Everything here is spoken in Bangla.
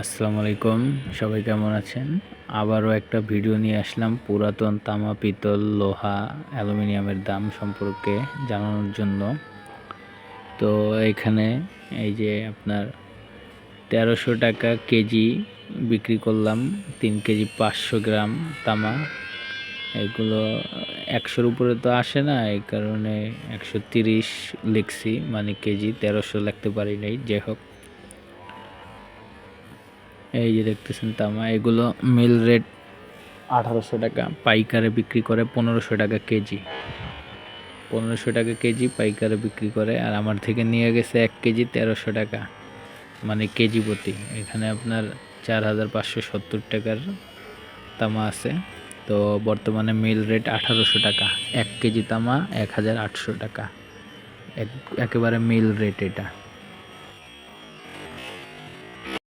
আসসালামু আলাইকুম, সবাই কেমন আছেন? আবারও একটা ভিডিও নিয়ে আসলাম পুরাতন তামা পিতল লোহা অ্যালুমিনিয়ামের দাম সম্পর্কে জানানোর জন্য। তো এখানে এই যে আপনার তেরোশো টাকা কেজি বিক্রি করলাম, তিন কেজি পাঁচশো গ্রাম তামা। এগুলো একশোর উপরে তো আসে না, এই কারণে একশো তিরিশ লিখছি মানে কেজি তেরোশো লিখতে পারি নাই, যাই হোক। এই যে দেখতেছেন তামা, এগুলো মিল রেট আঠারোশো টাকা, পাইকারে বিক্রি করে পনেরোশো টাকা কেজি। পনেরোশো টাকা কেজি পাইকারে বিক্রি করে, আর আমার থেকে নিয়ে গেছে এক কেজি তেরোশো টাকা মানে কেজি প্রতি। এখানে আপনার চার হাজার পাঁচশো সত্তর টাকার তামা আছে। তো বর্তমানে মিল রেট আঠারোশো টাকা, এক কেজি তামা এক হাজার আটশো টাকা। এক, একেবারে মিল রেট এটা।